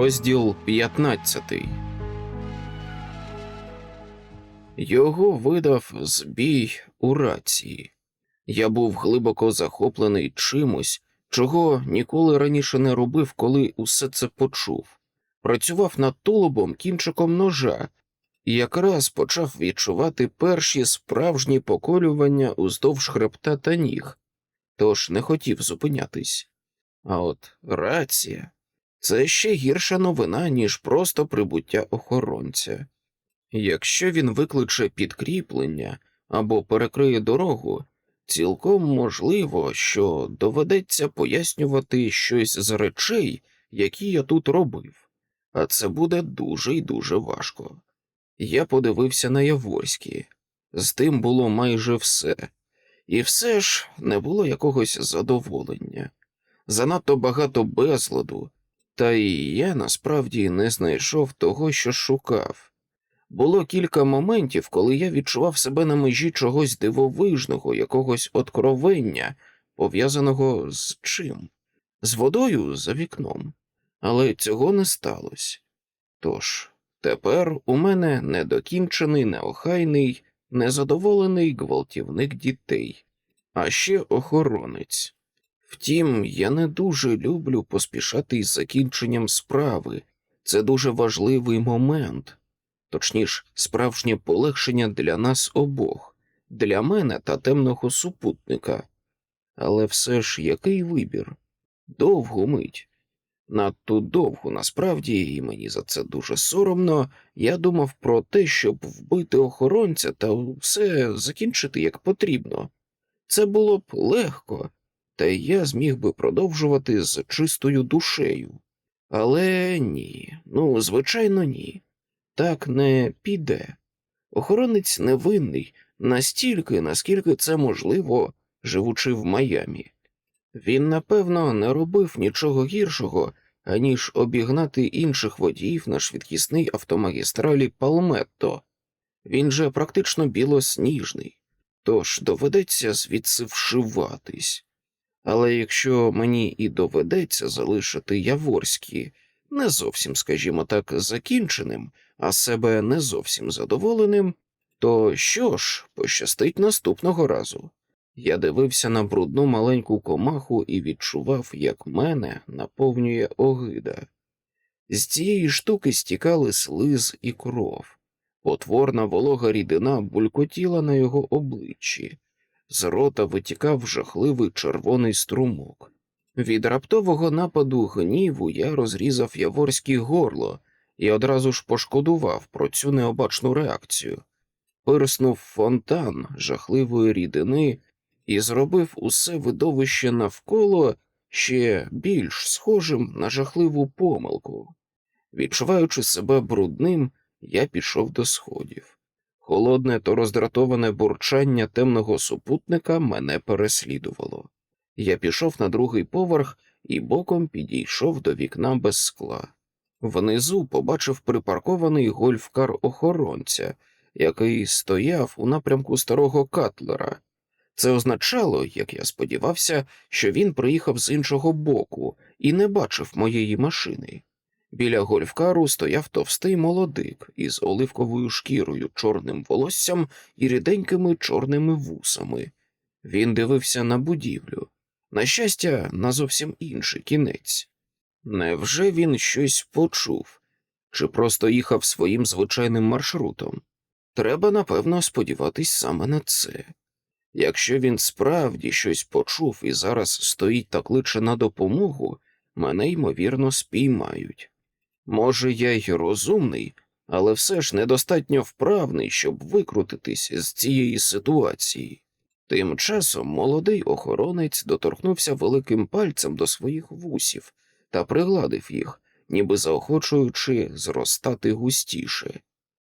Розділ 15 Його видав збій у рації. Я був глибоко захоплений чимось, чого ніколи раніше не робив, коли усе це почув. Працював над тулубом кінчиком ножа і якраз почав відчувати перші справжні поколювання уздовж хребта та ніг, тож не хотів зупинятись. А от рація це ще гірша новина, ніж просто прибуття охоронця. Якщо він викличе підкріплення або перекриє дорогу, цілком можливо, що доведеться пояснювати щось з речей, які я тут робив, а це буде дуже й дуже важко. Я подивився на Яворські, з тим було майже все, і все ж не було якогось задоволення, занадто багато безладу, та і я насправді не знайшов того, що шукав. Було кілька моментів, коли я відчував себе на межі чогось дивовижного, якогось откровення, пов'язаного з чим? З водою за вікном. Але цього не сталося. Тож, тепер у мене недокінчений, неохайний, незадоволений гвалтівник дітей, а ще охоронець. Втім, я не дуже люблю поспішати із закінченням справи. Це дуже важливий момент, точніше, справжнє полегшення для нас обох, для мене та темного супутника. Але все ж який вибір? Довгу мить. Надто довго насправді, і мені за це дуже соромно, я думав про те, щоб вбити охоронця та все закінчити як потрібно. Це було б легко та я зміг би продовжувати з чистою душею. Але ні, ну, звичайно, ні. Так не піде. Охоронець невинний настільки, наскільки це можливо, живучи в Майамі. Він, напевно, не робив нічого гіршого, аніж обігнати інших водіїв на швидкісний автомагістралі Палметто. Він же практично білосніжний, тож доведеться звідси вшиватись. Але якщо мені і доведеться залишити Яворські не зовсім, скажімо так, закінченим, а себе не зовсім задоволеним, то що ж, пощастить наступного разу. Я дивився на брудну маленьку комаху і відчував, як мене наповнює огида. З цієї штуки стікали слиз і кров. Потворна волога рідина булькотіла на його обличчі з рота витікав жахливий червоний струмок. Від раптового нападу гніву я розрізав яворське горло і одразу ж пошкодував про цю необачну реакцію. Пирснув фонтан жахливої рідини і зробив усе видовище навколо ще більш схожим на жахливу помилку. Відчуваючи себе брудним, я пішов до сходів. Холодне та роздратоване бурчання темного супутника мене переслідувало. Я пішов на другий поверх і боком підійшов до вікна без скла. Внизу побачив припаркований гольфкар охоронця, який стояв у напрямку старого Катлера. Це означало, як я сподівався, що він приїхав з іншого боку і не бачив моєї машини. Біля гольфкару стояв товстий молодик із оливковою шкірою, чорним волоссям і ріденькими чорними вусами. Він дивився на будівлю. На щастя, на зовсім інший кінець. Невже він щось почув, чи просто їхав своїм звичайним маршрутом? Треба, напевно, сподіватись саме на це. Якщо він справді щось почув і зараз стоїть та кличе на допомогу, мене ймовірно спіймають. Може, я й розумний, але все ж недостатньо вправний, щоб викрутитись з цієї ситуації. Тим часом молодий охоронець доторкнувся великим пальцем до своїх вусів та пригладив їх, ніби заохочуючи зростати густіше.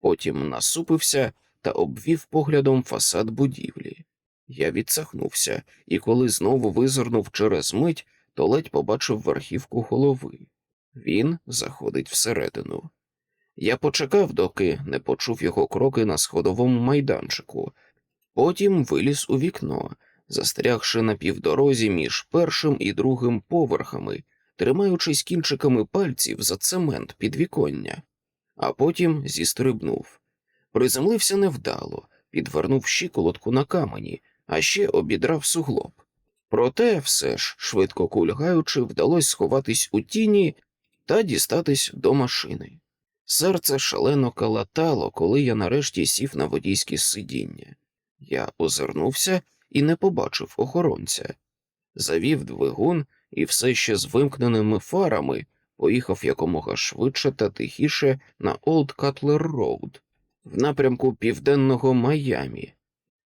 Потім насупився та обвів поглядом фасад будівлі. Я відсахнувся, і коли знову визирнув через мить, то ледь побачив верхівку голови. Він заходить всередину. Я почекав, доки не почув його кроки на сходовому майданчику, потім виліз у вікно, застрягши на півдорозі між першим і другим поверхами, тримаючись кінчиками пальців за цемент підвіконня, а потім зістрибнув. Приземлився невдало, підвернув щиколотку на камені, а ще обідрав суглоб. Проте все ж, швидко кульгаючи, вдалося сховатись у тіні та дістатись до машини. Серце шалено калатало, коли я нарешті сів на водійське сидіння. Я озирнувся і не побачив охоронця. Завів двигун і все ще з вимкненими фарами поїхав якомога швидше та тихіше на Олд Катлер Роуд в напрямку південного Майамі.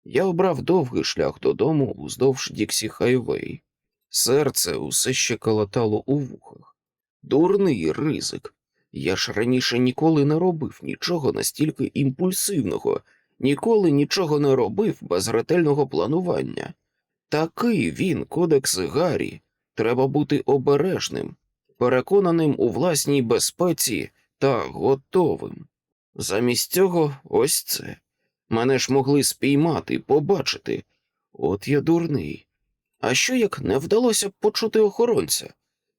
Я обрав довгий шлях додому уздовж Діксі Хайвей. Серце усе ще калатало у вухах. Дурний ризик. Я ж раніше ніколи не робив нічого настільки імпульсивного, ніколи нічого не робив без ретельного планування. Такий він, кодекс Гаррі, треба бути обережним, переконаним у власній безпеці та готовим. Замість цього ось це. Мене ж могли спіймати, побачити. От я дурний. А що як не вдалося почути охоронця?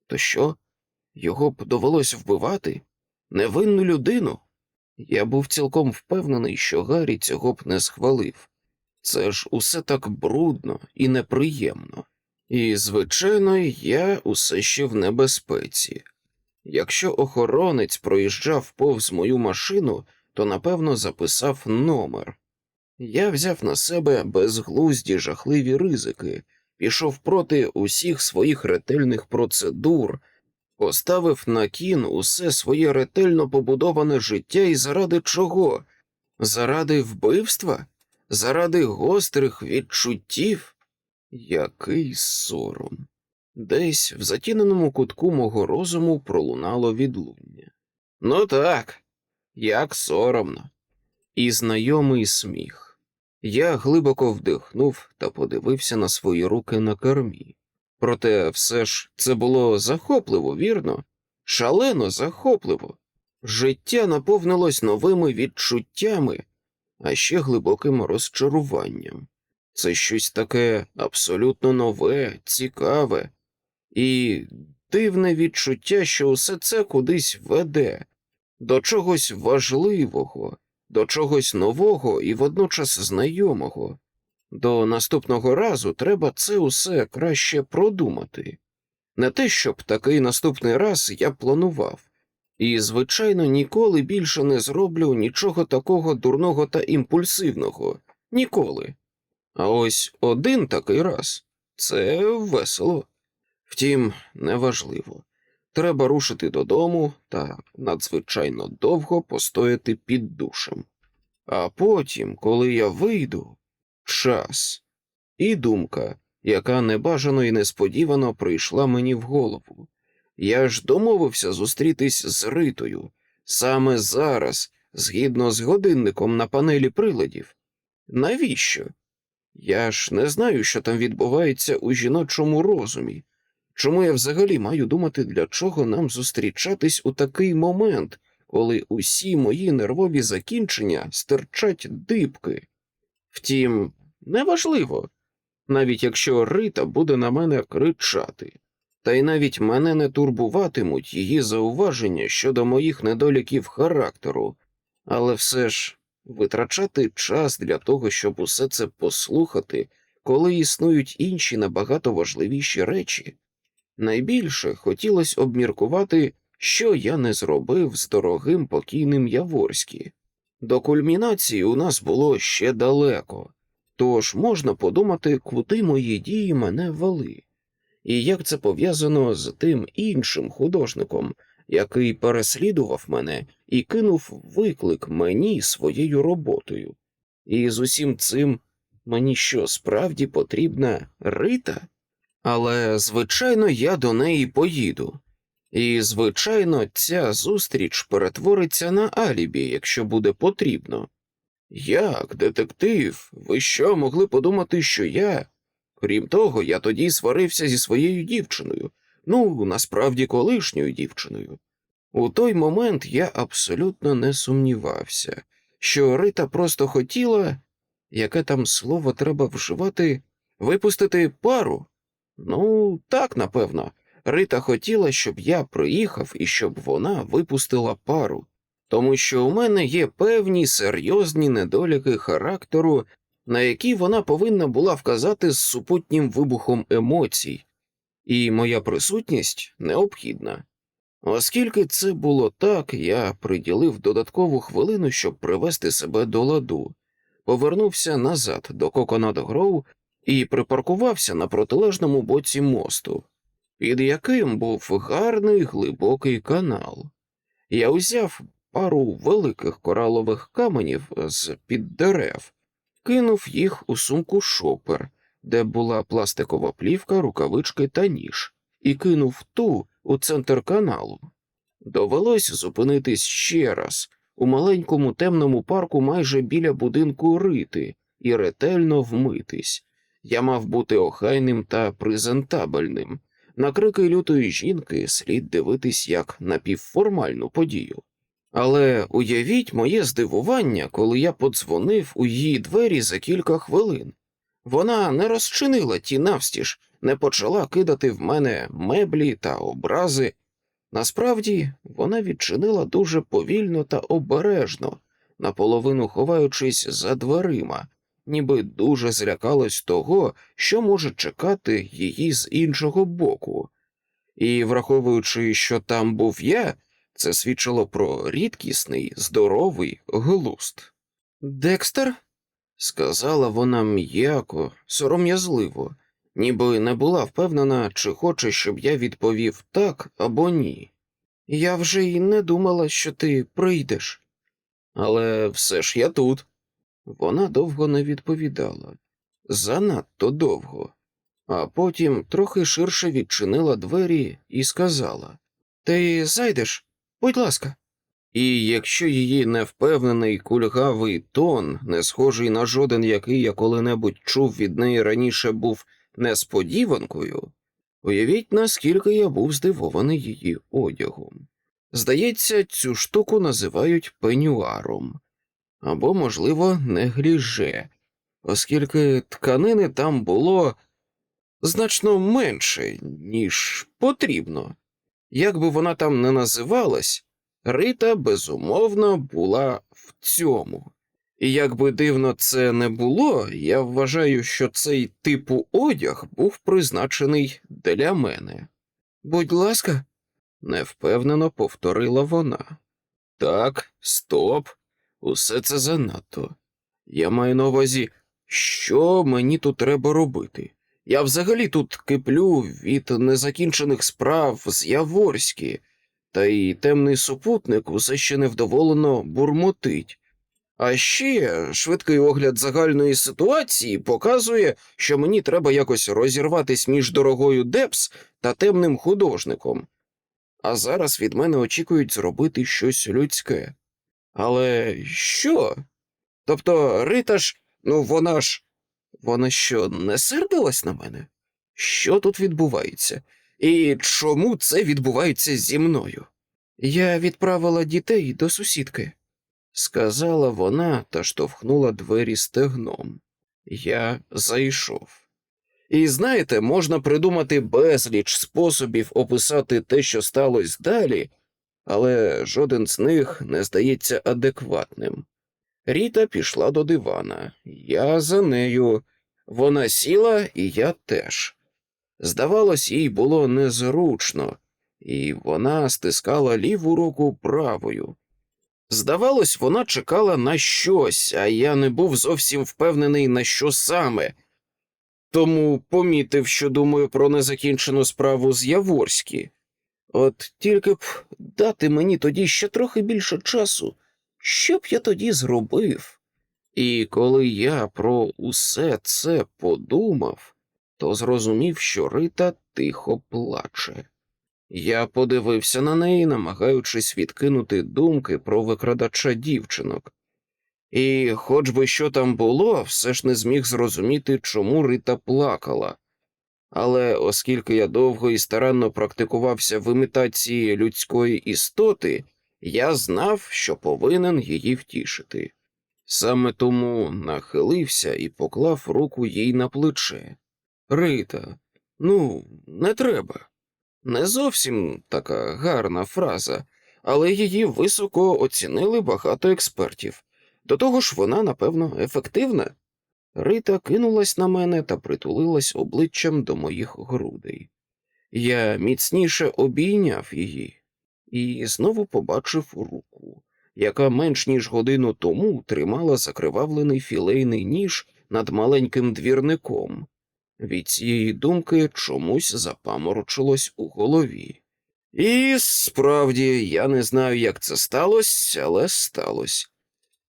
То що? Його б довелось вбивати? Невинну людину? Я був цілком впевнений, що Гаррі цього б не схвалив. Це ж усе так брудно і неприємно. І, звичайно, я усе ще в небезпеці. Якщо охоронець проїжджав повз мою машину, то напевно записав номер. Я взяв на себе безглузді жахливі ризики, пішов проти усіх своїх ретельних процедур, поставив на кін усе своє ретельно побудоване життя і заради чого? Заради вбивства? Заради гострих відчуттів? Який сором. Десь в затіненому кутку мого розуму пролунало відлуння. Ну так, як соромно. І знайомий сміх. Я глибоко вдихнув та подивився на свої руки на кермі. Проте все ж це було захопливо, вірно, шалено захопливо. Життя наповнилось новими відчуттями, а ще глибоким розчаруванням. Це щось таке абсолютно нове, цікаве і дивне відчуття, що усе це кудись веде, до чогось важливого, до чогось нового і водночас знайомого. До наступного разу треба це усе краще продумати. Не те, щоб такий наступний раз я планував, і, звичайно, ніколи більше не зроблю нічого такого дурного та імпульсивного. Ніколи. А ось один такий раз це весело. Втім, неважливо. Треба рушити додому та надзвичайно довго постояти під душем. А потім, коли я вийду, час і думка, яка небажано і несподівано прийшла мені в голову. Я ж домовився зустрітись з Ритою саме зараз, згідно з годинником на панелі приладів. Навіщо? Я ж не знаю, що там відбувається у жіночому розумі. Чому я взагалі маю думати, для чого нам зустрічатись у такий момент, коли усі мої нервові закінчення стирчать дибки? Втім, неважливо, навіть якщо Рита буде на мене кричати, та й навіть мене не турбуватимуть її зауваження щодо моїх недоліків характеру, але все ж витрачати час для того, щоб усе це послухати, коли існують інші набагато важливіші речі. Найбільше хотілося обміркувати, що я не зробив з дорогим покійним Яворські. До кульмінації у нас було ще далеко, тож можна подумати, куди мої дії мене вели, і як це пов'язано з тим іншим художником, який переслідував мене і кинув виклик мені своєю роботою. І з усім цим мені що справді потрібна рита? Але, звичайно, я до неї поїду. І, звичайно, ця зустріч перетвориться на алібі, якщо буде потрібно. Як, детектив, ви що могли подумати, що я? Крім того, я тоді сварився зі своєю дівчиною, ну, насправді колишньою дівчиною. У той момент я абсолютно не сумнівався, що Рита просто хотіла, яке там слово треба вживати, випустити пару. Ну, так, напевно, Рита хотіла, щоб я приїхав і щоб вона випустила пару, тому що у мене є певні серйозні недоліки характеру, на які вона повинна була вказати з супутнім вибухом емоцій, і моя присутність необхідна. Оскільки це було так, я приділив додаткову хвилину, щоб привести себе до ладу, повернувся назад до Coconut Гроу і припаркувався на протилежному боці мосту, під яким був гарний глибокий канал. Я узяв пару великих коралових каменів з під дерев, кинув їх у сумку шопер, де була пластикова плівка, рукавички та ніж, і кинув ту у центр каналу. Довелось зупинитись ще раз у маленькому темному парку майже біля будинку рити і ретельно вмитись. Я мав бути охайним та презентабельним. На крики лютої жінки слід дивитись як на півформальну подію. Але уявіть моє здивування, коли я подзвонив у її двері за кілька хвилин. Вона не розчинила ті навстіж, не почала кидати в мене меблі та образи. Насправді вона відчинила дуже повільно та обережно, наполовину ховаючись за дверима, ніби дуже злякалась того, що може чекати її з іншого боку. І, враховуючи, що там був я, це свідчило про рідкісний, здоровий глуст. Декстер? сказала вона м'яко, сором'язливо, ніби не була впевнена, чи хоче, щоб я відповів так або ні. Я вже й не думала, що ти прийдеш. Але все ж я тут. Вона довго не відповідала, занадто довго, а потім трохи ширше відчинила двері і сказала Ти зайдеш, будь ласка. І якщо її невпевнений кульгавий тон, не схожий на жоден, який я коли-небудь чув від неї раніше, був несподіванкою, уявіть, наскільки я був здивований її одягом. Здається, цю штуку називають пенюаром або, можливо, негліже, оскільки тканини там було значно менше, ніж потрібно. Як би вона там не називалась, Рита безумовно була в цьому. І як би дивно це не було, я вважаю, що цей типу одяг був призначений для мене. Будь ласка, невпевнено повторила вона. Так, стоп, усе це занадто. Я маю на увазі, що мені тут треба робити. Я взагалі тут киплю від незакінчених справ з Яворські, та й темний супутник усе ще невдоволено бурмотить. А ще швидкий огляд загальної ситуації показує, що мені треба якось розірватись між дорогою Депс та темним художником. А зараз від мене очікують зробити щось людське. Але що? Тобто, Рита ж, ну вона ж. Вона що, не сердилась на мене? Що тут відбувається? І чому це відбувається зі мною? Я відправила дітей до сусідки, сказала вона та штовхнула двері стегном. Я зайшов. І знаєте, можна придумати безліч способів описати те, що сталося далі, але жоден з них не здається адекватним. Ріта пішла до дивана, я за нею. Вона сіла, і я теж. Здавалось, їй було незручно, і вона стискала ліву руку правою. Здавалось, вона чекала на щось, а я не був зовсім впевнений, на що саме, тому помітив, що думаю про незакінчену справу з Яворські. От тільки б дати мені тоді ще трохи більше часу, що б я тоді зробив? І коли я про усе це подумав, то зрозумів, що Рита тихо плаче. Я подивився на неї, намагаючись відкинути думки про викрадача дівчинок, і, хоч би що там було, все ж не зміг зрозуміти, чому Рита плакала. Але оскільки я довго і старанно практикувався в імітації людської істоти, я знав, що повинен її втішити. Саме тому нахилився і поклав руку їй на плече. Рита, ну, не треба. Не зовсім така гарна фраза, але її високо оцінили багато експертів. До того ж, вона, напевно, ефективна. Рита кинулась на мене та притулилась обличчям до моїх грудей. Я міцніше обійняв її і знову побачив руку, яка менш ніж годину тому тримала закривавлений філейний ніж над маленьким двірником. Від цієї думки чомусь запаморочилось у голові. І справді я не знаю, як це сталося, але сталося.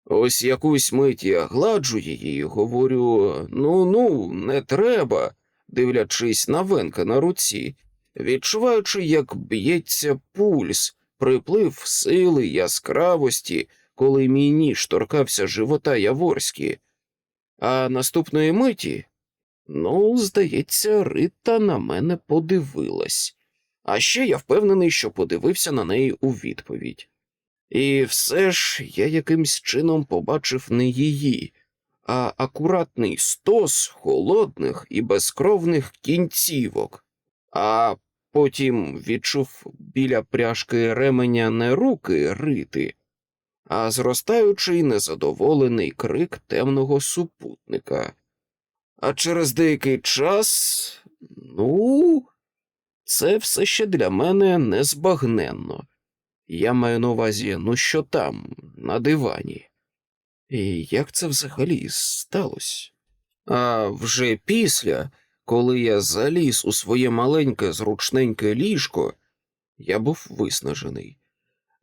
Ось якусь мить я гладжу її і говорю ну ну, не треба, дивлячись на венка на руці, відчуваючи, як б'ється пульс, приплив сили, яскравості, коли мій ніж торкався живота Яворські. А наступної миті, ну, здається, Рита на мене подивилась. А ще я впевнений, що подивився на неї у відповідь. І все ж я якимсь чином побачив не її, а акуратний стос холодних і безкровних кінцівок, а потім відчув біля пряжки ременя не руки рити, а зростаючий незадоволений крик темного супутника. А через деякий час, ну, це все ще для мене незбагненно. Я маю на увазі, ну що там, на дивані. І як це взагалі сталося? А вже після, коли я заліз у своє маленьке зручненьке ліжко, я був виснажений.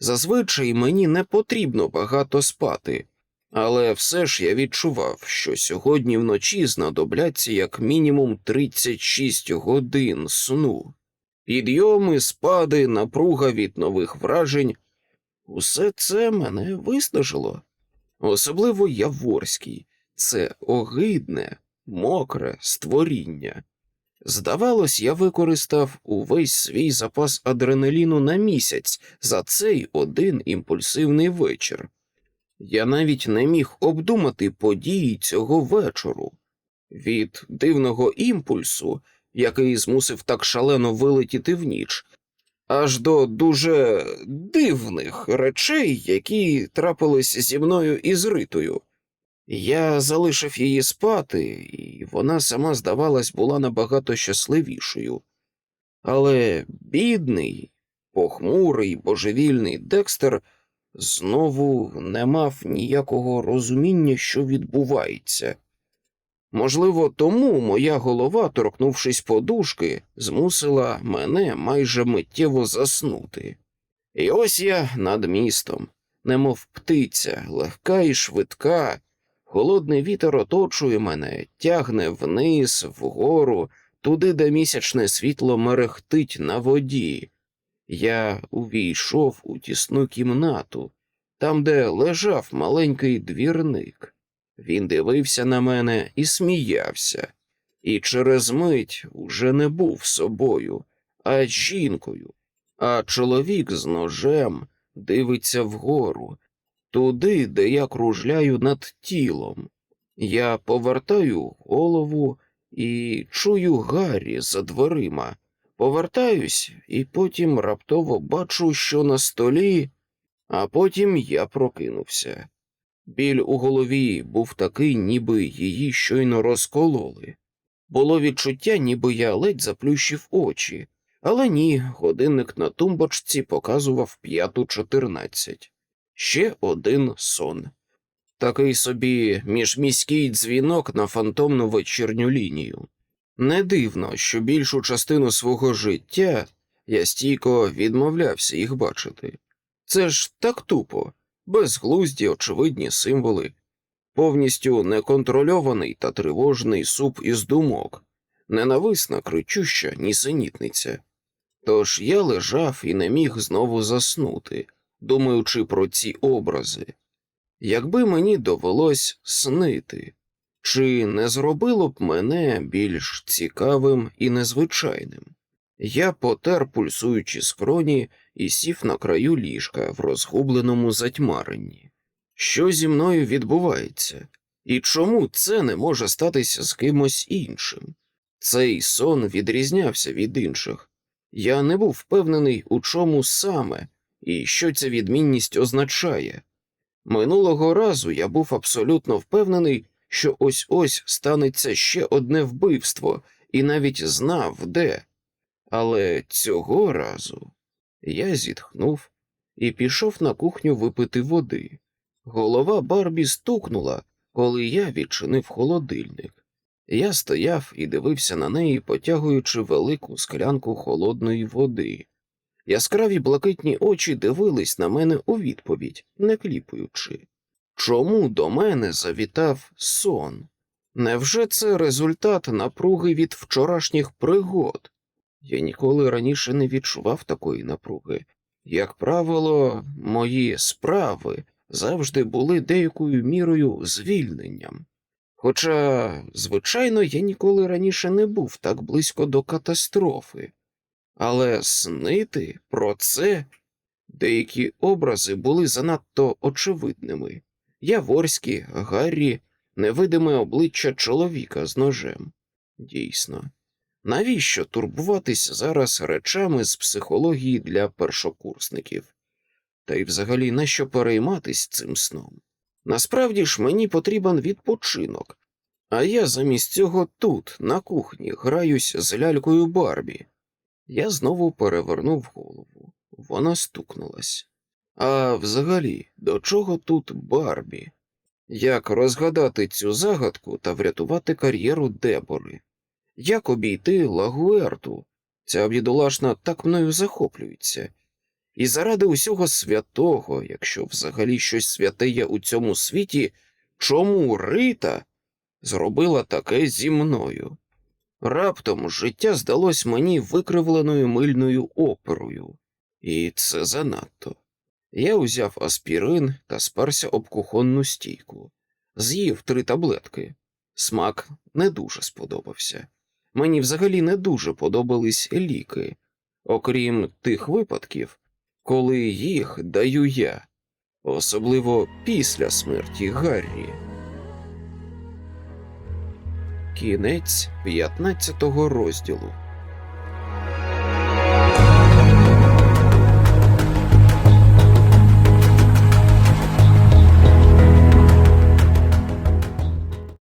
Зазвичай мені не потрібно багато спати, але все ж я відчував, що сьогодні вночі знадобляться як мінімум 36 годин сну. Підйоми, спади, напруга від нових вражень. Усе це мене виснажило. Особливо Яворський, це огидне, мокре створіння. Здавалось, я використав увесь свій запас адреналіну на місяць за цей один імпульсивний вечір. Я навіть не міг обдумати події цього вечору. Від дивного імпульсу який змусив так шалено вилетіти в ніч, аж до дуже дивних речей, які трапились зі мною і з Ритою. Я залишив її спати, і вона сама, здавалось, була набагато щасливішою. Але бідний, похмурий, божевільний Декстер знову не мав ніякого розуміння, що відбувається. Можливо, тому моя голова, торкнувшись подушки, змусила мене майже миттєво заснути. І ось я над містом, немов птиця, легка і швидка, холодний вітер оточує мене, тягне вниз, вгору, туди, де місячне світло мерехтить на воді. Я увійшов у тісну кімнату, там, де лежав маленький двірник. Він дивився на мене і сміявся, і через мить уже не був собою, а жінкою, а чоловік з ножем дивиться вгору, туди, де я кружляю над тілом. Я повертаю голову і чую Гаррі за дверима. Повертаюсь і потім раптово бачу, що на столі, а потім я прокинувся. Біль у голові був такий, ніби її щойно розкололи. Було відчуття, ніби я ледь заплющив очі, але ні, годинник на тумбочці показував п'яту чотирнадцять. Ще один сон. Такий собі міжміський дзвінок на фантомну вечірню лінію. Не дивно, що більшу частину свого життя я стійко відмовлявся їх бачити. Це ж так тупо безглузді очевидні символи, повністю неконтрольований та тривожний суп із думок, ненависна кричуща нісенітниця. Тож я лежав і не міг знову заснути, думаючи про ці образи. Якби мені довелось снити, чи не зробило б мене більш цікавим і незвичайним? Я потер пульсуючі скроні і сів на краю ліжка в розгубленому затьмаренні. Що зі мною відбувається, і чому це не може статися з кимось іншим? Цей сон відрізнявся від інших. Я не був впевнений, у чому саме і що ця відмінність означає. Минулого разу я був абсолютно впевнений, що ось ось станеться ще одне вбивство, і навіть знав, де. Але цього разу я зітхнув і пішов на кухню випити води. Голова Барбі стукнула, коли я відчинив холодильник. Я стояв і дивився на неї, потягуючи велику склянку холодної води. Яскраві блакитні очі дивились на мене у відповідь, не кліпаючи. Чому до мене завітав сон? Невже це результат напруги від вчорашніх пригод? Я ніколи раніше не відчував такої напруги. Як правило, мої справи завжди були деякою мірою звільненням. Хоча, звичайно, я ніколи раніше не був так близько до катастрофи. Але снити про це деякі образи були занадто очевидними. Яворські, Гаррі, невидиме обличчя чоловіка з ножем. Дійсно, навіщо турбуватись зараз речами з психології для першокурсників? Та й взагалі нащо перейматись цим сном? Насправді ж мені потрібен відпочинок, а я замість цього тут, на кухні, граюсь з лялькою Барбі. Я знову перевернув голову. Вона стукнулась. А взагалі, до чого тут Барбі? Як розгадати цю загадку та врятувати кар'єру Дебори? Як обійти Лагуерту? Ця бідолашна так мною захоплюється. І заради усього святого, якщо взагалі щось святе є у цьому світі, чому Рита зробила таке зі мною? Раптом життя здалось мені викривленою мильною оперою, і це занадто. Я узяв аспірин та сперся об кухонну стійку, з'їв три таблетки. Смак не дуже сподобався. Мені взагалі не дуже подобались ліки, окрім тих випадків, коли їх даю я, особливо після смерті Гаррі. Кінець 15 розділу.